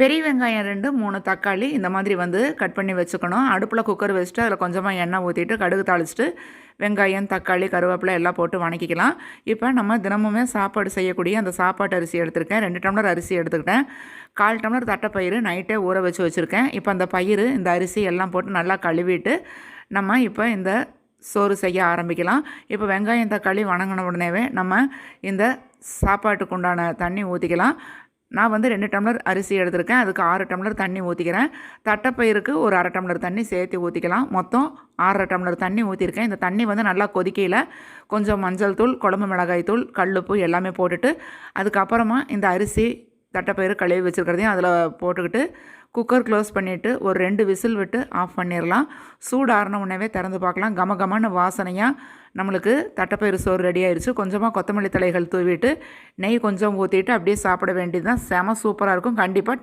பெரிய வெங்காயம் ரெண்டு மூணு தக்காளி இந்த மாதிரி வந்து கட் பண்ணி வச்சுக்கணும். அடுப்பில் குக்கர் வச்சுட்டு அதில் கொஞ்சமாக எண்ணெய் ஊற்றிட்டு கடுகு தாளிச்சிட்டு வெங்காயம் தக்காளி கருவேப்பிலை எல்லாம் போட்டு வணக்கிக்கலாம். இப்போ நம்ம தினமுமே சாப்பாடு செய்யக்கூடிய அந்த சாப்பாட்டு அரிசி எடுத்திருக்கேன். ரெண்டு டம்ளர் அரிசி எடுத்துக்கிட்டேன். கால் டம்ளர் தட்டைப்பயிறு நைட்டே ஊற வச்சு வச்சுருக்கேன். இப்போ அந்த பயிர் இந்த அரிசி எல்லாம் போட்டு நல்லா கழுவிட்டு நம்ம இப்போ இந்த சோறு செய்ய ஆரம்பிக்கலாம். இப்போ வெங்காயம் தக்காளி வணங்கின உடனேவே நம்ம இந்த சாப்பாட்டுக்கு உண்டான தண்ணி ஊற்றிக்கலாம் நான் வந்து ரெண்டு டம்ளர் அரிசி எடுத்திருக்கேன். அதுக்கு ஆறு டம்ளர் தண்ணி ஊற்றிக்கிறேன் தட்டைப்பயிருக்கு ஒரு அரை டம்ளர் தண்ணி சேர்த்து ஊற்றிக்கலாம் மொத்தம் ஆறரை டம்ளர் தண்ணி ஊற்றிருக்கேன் இந்த தண்ணி வந்து நல்லா கொதிக்கையில் கொஞ்சம் மஞ்சள் தூள் குழம்பு மிளகாய் தூள் கல்லுப்பு எல்லாமே போட்டுட்டு அதுக்கப்புறமா இந்த அரிசி தட்டைப்பயிறு கழுவி வச்சுருக்கிறதையும் அதில் போட்டுக்கிட்டு குக்கர் க்ளோஸ் பண்ணிவிட்டு ஒரு ரெண்டு விசில் விட்டு ஆஃப் பண்ணிடலாம். சூடாறின உடனே திறந்து பார்க்கலாம். கம கமன்னு வாசனையாக நம்மளுக்கு தட்டைப்பயிறு சோறு ரெடி ஆயிடுச்சு கொஞ்சமாக கொத்தமல்லி தலைகள் தூவிட்டு நெய் கொஞ்சம் ஊற்றிட்டு அப்படியே சாப்பிட வேண்டியது தான் செம சூப்பராக இருக்கும். கண்டிப்பாக